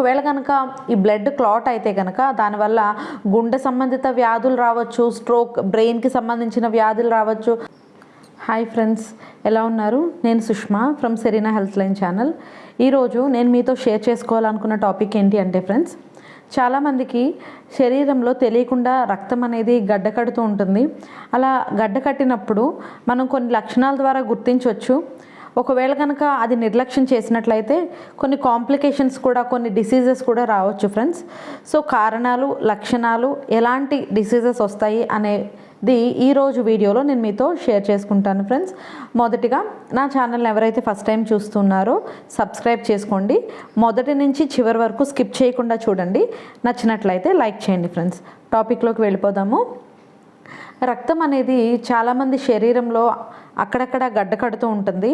ఒకవేళ కనుక ఈ బ్లడ్ క్లాట్ అయితే కనుక దానివల్ల గుండె సంబంధిత వ్యాధులు రావచ్చు స్ట్రోక్ బ్రెయిన్కి సంబంధించిన వ్యాధులు రావచ్చు. హాయ్ ఫ్రెండ్స్ ఎలా ఉన్నారు? నేను Sushma from Serena health line channel ఈరోజు నేను మీతో షేర్ చేసుకోవాలనుకున్న టాపిక్ ఏంటి అంటే ఫ్రెండ్స్ చాలామందికి శరీరంలో తెలియకుండా రక్తం అనేది గడ్డ కడుతూ ఉంటుంది. అలా గడ్డ కట్టినప్పుడు మనం కొన్ని లక్షణాల ద్వారా గుర్తించవచ్చు. ఒకవేళ కనుక అది నిర్లక్ష్యం చేసినట్లయితే కొన్ని కాంప్లికేషన్స్ కూడా కొన్ని డిసీజెస్ కూడా రావచ్చు ఫ్రెండ్స్. సో కారణాలు లక్షణాలు ఎలాంటి డిసీజెస్ వస్తాయి అనేది ఈరోజు వీడియోలో నేను మీతో షేర్ చేసుకుంటాను ఫ్రెండ్స్. మొదటిగా నా ఛానల్ ఎవరైతే ఫస్ట్ టైం చూస్తున్నారో సబ్స్క్రైబ్ చేసుకోండి. మొదటి నుంచి చివరి వరకు స్కిప్ చేయకుండా చూడండి. నచ్చినట్లయితే లైక్ చేయండి ఫ్రెండ్స్. టాపిక్లోకి వెళ్ళిపోదాము. రక్తం అనేది చాలామంది శరీరంలో అక్కడక్కడ గడ్డ కడుతూ ఉంటుంది.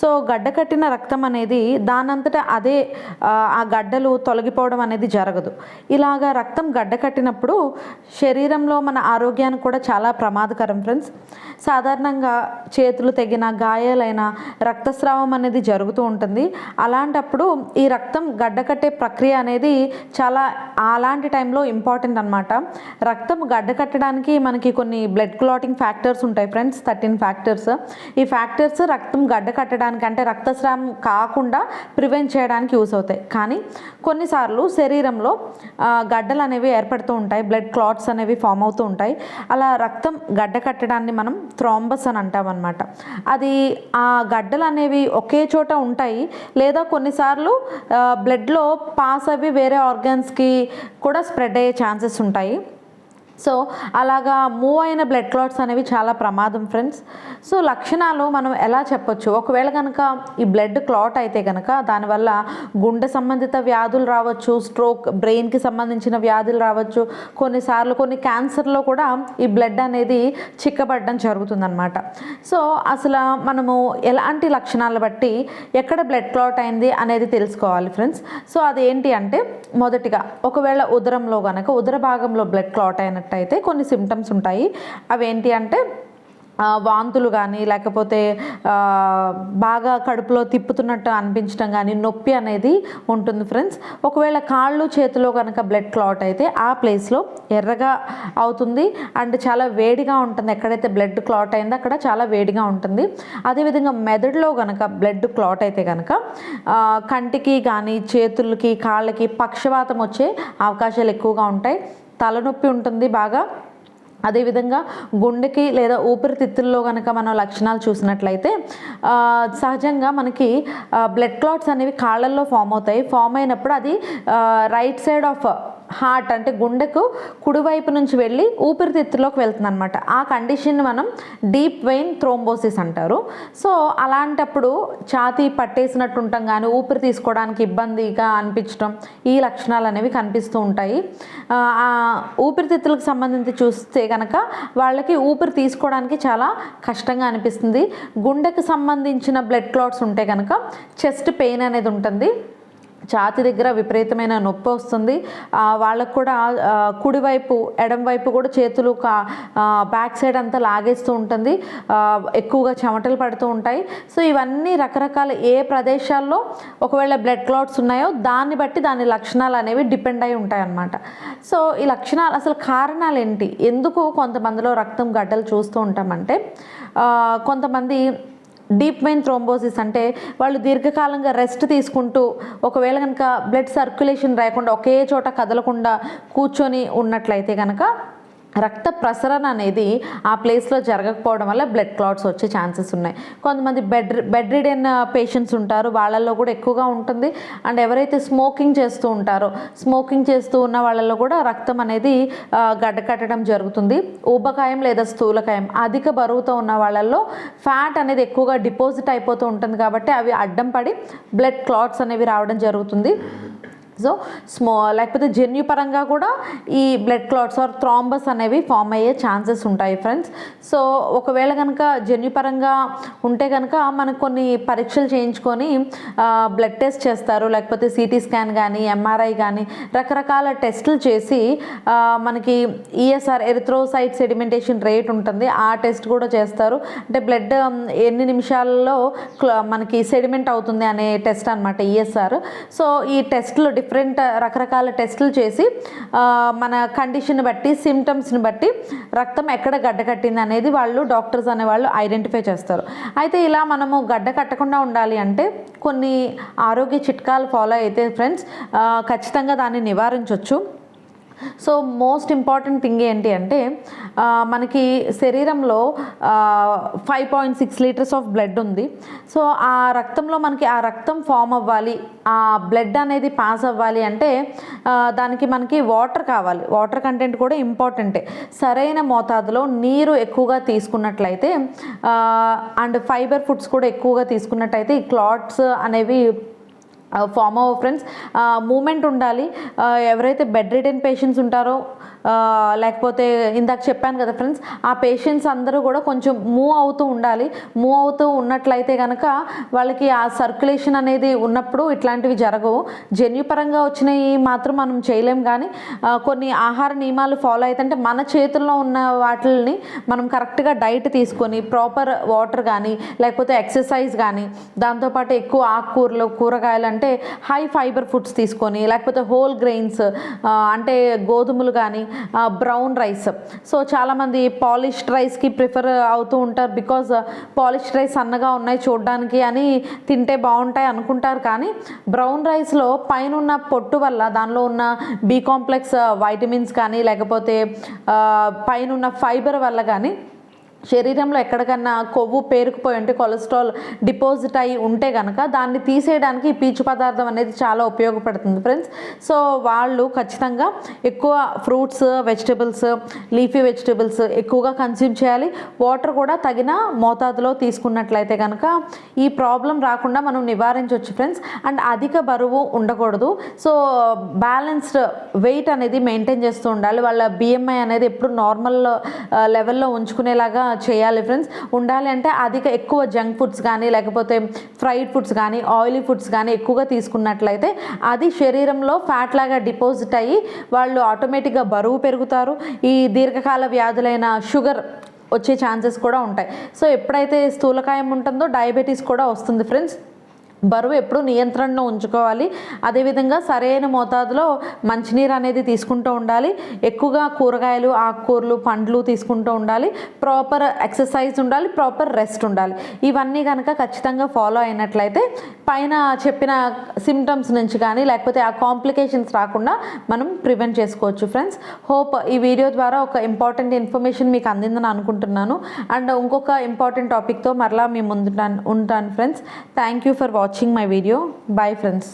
సో గడ్డ కట్టిన రక్తం అనేది దానంతటా అదే ఆ, గడ్డలు తొలగిపోవడం అనేది జరగదు. ఇలాగా రక్తం గడ్డ కట్టినప్పుడు శరీరంలో మన ఆరోగ్యానికి కూడా చాలా ప్రమాదకరం ఫ్రెండ్స్. సాధారణంగా చేతులు తెగిన గాయాలైన రక్తస్రావం అనేది జరుగుతూ ఉంటుంది. అలాంటప్పుడు ఈ రక్తం గడ్డ కట్టే ప్రక్రియ అనేది చాలా అలాంటి టైంలో ఇంపార్టెంట్ అనమాట రక్తం గడ్డ కట్టడానికి మనకి కొన్ని బ్లడ్ క్లాటింగ్ ఫ్యాక్టర్స్ ఉంటాయి ఫ్రెండ్స్ థర్టీన్ ఫ్యాక్టర్స్. ఈ ఫ్యాక్టర్స్ రక్తం గడ్డ కట్టడానికి అంటే రక్తస్రావం కాకుండా ప్రివెంట్ చేయడానికి యూస్ అవుతాయి. కానీ కొన్నిసార్లు శరీరంలో గడ్డలు అనేవి ఏర్పడుతూ ఉంటాయి. బ్లడ్ క్లాట్స్ అనేవి ఫామ్ అవుతూ ఉంటాయి. అలా రక్తం గడ్డ కట్టడాన్ని మనం థ్రాంబస్ అని అంటాం అనమాట అది ఆ గడ్డలు అనేవి ఒకే చోట ఉంటాయి. లేదా కొన్నిసార్లు బ్లడ్లో పాస్ అవి వేరే ఆర్గాన్స్కి కూడా స్ప్రెడ్ అయ్యే ఛాన్సెస్ ఉంటాయి. సో అలాగా మూవ్ అయిన బ్లడ్ క్లాట్స్ అనేవి చాలా ప్రమాదం ఫ్రెండ్స్ సో లక్షణాలు మనం ఎలా చెప్పొచ్చు? ఒకవేళ కనుక ఈ బ్లడ్ క్లాట్ అయితే కనుక దానివల్ల గుండె సంబంధిత వ్యాధులు రావచ్చు స్ట్రోక్ బ్రెయిన్కి సంబంధించిన వ్యాధులు రావచ్చు. కొన్నిసార్లు కొన్ని క్యాన్సర్లో కూడా ఈ బ్లడ్ అనేది చిక్కబడడం జరుగుతుందన్నమాట. సో అసలు మనము ఎలాంటి లక్షణాలు బట్టి ఎక్కడ బ్లడ్ క్లాట్ అయింది అనేది తెలుసుకోవాలి ఫ్రెండ్స్ సో అదేంటి అంటే మొదటిగా ఒకవేళ ఉదరంలో కనుక ఉదర భాగంలో బ్లడ్ క్లాట్ అయినట్టు అయితే కొన్ని సిమ్టమ్స్ ఉంటాయి. అవేంటి అంటే వాంతులు కానీ లేకపోతే బాగా కడుపులో తిప్పుతున్నట్టు అనిపించడం కానీ నొప్పి అనేది ఉంటుంది ఫ్రెండ్స్ ఒకవేళ కాళ్ళు చేతిలో కనుక బ్లడ్ క్లాట్ అయితే ఆ ప్లేస్లో ఎర్రగా అవుతుంది. అండ్ చాలా వేడిగా ఉంటుంది. ఎక్కడైతే బ్లడ్ క్లాట్ అయిందో అక్కడ చాలా వేడిగా ఉంటుంది. అదేవిధంగా మెదడులో కనుక బ్లడ్ క్లాట్ అయితే కనుక కంటికి కానీ చేతులకి కాళ్ళకి పక్షవాతం వచ్చే అవకాశాలు ఎక్కువగా ఉంటాయి. తలనొప్పి ఉంటుంది బాగా. అదేవిధంగా గుండెకి లేదా ఊపిరితిత్తుల్లో కనుక మనం లక్షణాలు చూసినట్లయితే సహజంగా మనకి బ్లడ్ క్లాట్స్ అనేవి కాళ్ళల్లో ఫామ్ అవుతాయి. ఫామ్ అయినప్పుడు అది రైట్ సైడ్ ఆఫ్ హార్ట్ అంటే గుండెకు కుడివైపు నుంచి వెళ్ళి ఊపిరితిత్తులోకి వెళ్తుంది అనమాట ఆ కండిషన్ మనం డీప్ వెయిన్ థ్రోంబోసిస్ అంటారు. సో అలాంటప్పుడు ఛాతీ పట్టేసినట్టు ఉంటాం కానీ ఊపిరి తీసుకోవడానికి ఇబ్బందిగా అనిపించడం ఈ లక్షణాలు అనేవి కనిపిస్తూ ఉంటాయి. ఊపిరితిత్తులకు సంబంధించి చూస్తే కనుక వాళ్ళకి ఊపిరి తీసుకోవడానికి చాలా కష్టంగా అనిపిస్తుంది. గుండెకు సంబంధించిన బ్లడ్ క్లాట్స్ ఉంటే కనుక చెస్ట్ పెయిన్ అనేది ఉంటుంది. ఛాతి దగ్గర విపరీతమైన నొప్పి వస్తుంది. వాళ్ళకు కూడా కుడివైపు ఎడంవైపు కూడా చేతులు కా బ్యాక్ సైడ్ అంతా లాగేస్తూ ఉంటుంది. ఎక్కువగా చెమటలు పడుతూ ఉంటాయి. సో ఇవన్నీ రకరకాల ఏ ప్రదేశాల్లో ఒకవేళ బ్లడ్ క్లాట్స్ ఉన్నాయో దాన్ని బట్టి దాని లక్షణాలు అనేవి డిపెండ్ అయి ఉంటాయి అన్నమాట. సో ఈ లక్షణాలు అసలు కారణాలు ఏంటి? ఎందుకు కొంతమందిలో రక్తం గడ్డలు చూస్తూ ఉంటామంటే కొంతమంది డీప్ వెయిన్ థ్రోంబోసిస్ అంటే వాళ్ళు దీర్ఘకాలంగా రెస్ట్ తీసుకుంటూ ఒకవేళ కనుక బ్లడ్ సర్క్యులేషన్ రాకుండా ఒకే చోట కదలకుండా కూర్చొని ఉన్నట్లయితే కనుక రక్త ప్రసరణ అనేది ఆ ప్లేస్లో జరగకపోవడం వల్ల బ్లడ్ క్లాట్స్ వచ్చే ఛాన్సెస్ ఉన్నాయి. కొంతమంది బెడ్ బెడ్ రిడెన్ పేషెంట్స్ ఉంటారు. వాళ్ళల్లో కూడా ఎక్కువగా ఉంటుంది. అండ్ ఎవరైతే స్మోకింగ్ చేస్తూ ఉంటారో స్మోకింగ్ చేస్తూ ఉన్న వాళ్ళల్లో కూడా రక్తం అనేది గడ్డకట్టడం గడ్డ కట్టడం జరుగుతుంది. ఊబకాయం లేదా స్థూలకాయం అధిక బరువుతో ఉన్న వాళ్ళల్లో ఫ్యాట్ అనేది ఎక్కువగా డిపాజిట్ అయిపోతూ ఉంటుంది కాబట్టి అవి అడ్డం పడి బ్లడ్ క్లాట్స్ అనేవి రావడం జరుగుతుంది. సో స్మో లేకపోతే జన్యుపరంగా కూడా ఈ బ్లడ్ క్లాట్స్ ఆర్ థ్రాంబస్ అనేవి ఫామ్ అయ్యే ఛాన్సెస్ ఉంటాయి ఫ్రెండ్స్ సో ఒకవేళ కనుక జన్యుపరంగా ఉంటే కనుక మనకు కొన్ని పరీక్షలు చేయించుకొని బ్లడ్ టెస్ట్ చేస్తారు. లేకపోతే సిటీ స్కాన్ కానీ ఎంఆర్ఐ కానీ రకరకాల టెస్టులు చేసి మనకి ఈఎస్ఆర్ ఎరిథ్రోసైట్ సెడిమెంటేషన్ రేట్ ఉంటుంది. ఆ టెస్ట్ కూడా చేస్తారు. అంటే బ్లడ్ ఎన్ని నిమిషాల్లో మనకి సెడిమెంట్ అవుతుంది అనే టెస్ట్ అనమాట ఈఎస్ఆర్ సో ఈ టెస్ట్లో డిఫరెంట్ రకరకాల టెస్టులు చేసి మన కండిషన్ బట్టి సిమ్టమ్స్ని బట్టి రక్తం ఎక్కడ గడ్డ కట్టింది అనేది వాళ్ళు డాక్టర్స్ అనేవాళ్ళు ఐడెంటిఫై చేస్తారు. అయితే ఇలా మనము గడ్డ కట్టకుండా ఉండాలి అంటే కొన్ని ఆరోగ్య చిట్కాలు ఫాలో అయితే ఫ్రెండ్స్ ఖచ్చితంగా దాన్ని నివారించవచ్చు సో మోస్ట్ ఇంపార్టెంట్ థింగ్ ఏంటి అంటే మనకి శరీరంలో five point six litres of blood ఉంది. సో ఆ రక్తంలో మనకి ఆ రక్తం ఫామ్ అవ్వాలి. ఆ బ్లడ్ అనేది పాస్ అవ్వాలి అంటే దానికి మనకి వాటర్ కావాలి. వాటర్ కంటెంట్ కూడా ఇంపార్టెంటే సరైన మోతాదులో నీరు ఎక్కువగా తీసుకున్నట్లయితే అండ్ ఫైబర్ ఫుడ్స్ కూడా ఎక్కువగా తీసుకున్నట్టయితే ఈ క్లాట్స్ అనేవి ఫామ్ అవ్వ ఫ్రెండ్స్ మూమెంట్ ఉండాలి. ఎవరైతే బెడ్ రిటర్న్ పేషెంట్స్ ఉంటారో లేకపోతే ఇందాక చెప్పాను కదా ఫ్రెండ్స్ ఆ పేషెంట్స్ అందరూ కూడా కొంచెం మూవ్ అవుతూ ఉండాలి. మూవ్ అవుతూ ఉన్నట్లయితే కనుక వాళ్ళకి ఆ సర్క్యులేషన్ అనేది ఉన్నప్పుడు ఇట్లాంటివి జరగవు. జన్యుపరంగా వచ్చినవి మాత్రం మనం చేయలేం కానీ కొన్ని ఆహార నియమాలు ఫాలో అయితే మన చేతుల్లో ఉన్న వాటిని మనం కరెక్ట్గా డైట్ తీసుకొని ప్రాపర్ వాటర్ కానీ లేకపోతే ఎక్సర్సైజ్ కానీ దాంతోపాటు ఎక్కువ ఆకుకూరలు కూరగాయలు అంటే హై ఫైబర్ ఫుడ్స్ తీసుకొని లేకపోతే హోల్ గ్రెయిన్స్ అంటే గోధుమలు కానీ బ్రౌన్ రైస్ సో చాలామంది పాలిష్డ్ రైస్కి ప్రిఫర్ అవుతూ ఉంటారు బికాజ్ పాలిష్డ్ రైస్ సన్నగా ఉన్నాయి చూడడానికి అని తింటే బాగుంటాయి అనుకుంటారు. కానీ బ్రౌన్ రైస్లో పైన ఉన్న పొట్టు వల్ల దానిలో ఉన్న బీ కాంప్లెక్స్ వైటమిన్స్ కానీ లేకపోతే పైన ఉన్న ఫైబర్ వల్ల కానీ శరీరంలో ఎక్కడికన్నా కొవ్వు పేరుకుపోయి ఉంటే కొలెస్ట్రాల్ డిపాజిట్ అయి ఉంటే కనుక దాన్ని తీసేయడానికి ఈ పీచు పదార్థం అనేది చాలా ఉపయోగపడుతుంది ఫ్రెండ్స్. సో వాళ్ళు ఖచ్చితంగా ఎక్కువ ఫ్రూట్స్ వెజిటబుల్స్ లీఫీ వెజిటబుల్స్ ఎక్కువగా కన్స్యూమ్ చేయాలి. వాటర్ కూడా తగిన మోతాదులో తీసుకున్నట్లయితే కనుక ఈ ప్రాబ్లం రాకుండా మనం నివారించవచ్చు ఫ్రెండ్స్. అండ్ అధిక బరువు ఉండకూడదు. సో బ్యాలెన్స్డ్ వెయిట్ అనేది మెయింటైన్ చేస్తూ ఉండాలి. వాళ్ళ బిఎంఐ అనేది ఎప్పుడు నార్మల్ లెవెల్లో uh, ఉంచుకునేలాగా చేయాలి ఫ్రెండ్స్ ఉండాలి అంటే అధిక ఎక్కువ జంక్ ఫుడ్స్ కానీ లేకపోతే ఫ్రైడ్ ఫుడ్స్ కానీ ఆయిలీ ఫుడ్స్ కానీ ఎక్కువగా తీసుకున్నట్లయితే అది శరీరంలో ఫ్యాట్ లాగా డిపాజిట్ అయ్యి వాళ్ళు ఆటోమేటిక్గా బరువు పెరుగుతారు. ఈ దీర్ఘకాల వ్యాధులైన షుగర్ వచ్చే ఛాన్సెస్ కూడా ఉంటాయి. సో ఎప్పుడైతే స్థూలకాయం ఉంటుందో డయాబెటీస్ కూడా వస్తుంది ఫ్రెండ్స్ బరువు ఎప్పుడు నియంత్రణలో ఉంచుకోవాలి. అదేవిధంగా సరైన మోతాదులో మంచినీరు అనేది తీసుకుంటూ ఉండాలి. ఎక్కువగా కూరగాయలు ఆకుకూరలు పండ్లు తీసుకుంటూ ఉండాలి. ప్రాపర్ ఎక్సర్సైజ్ ఉండాలి ప్రాపర్ రెస్ట్ ఉండాలి. ఇవన్నీ కనుక ఖచ్చితంగా ఫాలో అయినట్లయితే పైన చెప్పిన సిమ్టమ్స్ నుంచి కానీ లేకపోతే ఆ కాంప్లికేషన్స్ రాకుండా మనం ప్రివెంట్ చేసుకోవచ్చు ఫ్రెండ్స్. హోప్ ఈ వీడియో ద్వారా ఒక ఇంపార్టెంట్ ఇన్ఫర్మేషన్ మీకు అందిందని అనుకుంటున్నాను. అండ్ ఇంకొక ఇంపార్టెంట్ టాపిక్తో మరలా మీ ముందు ఉంటాను friends. Thank you for watching. My video bye friends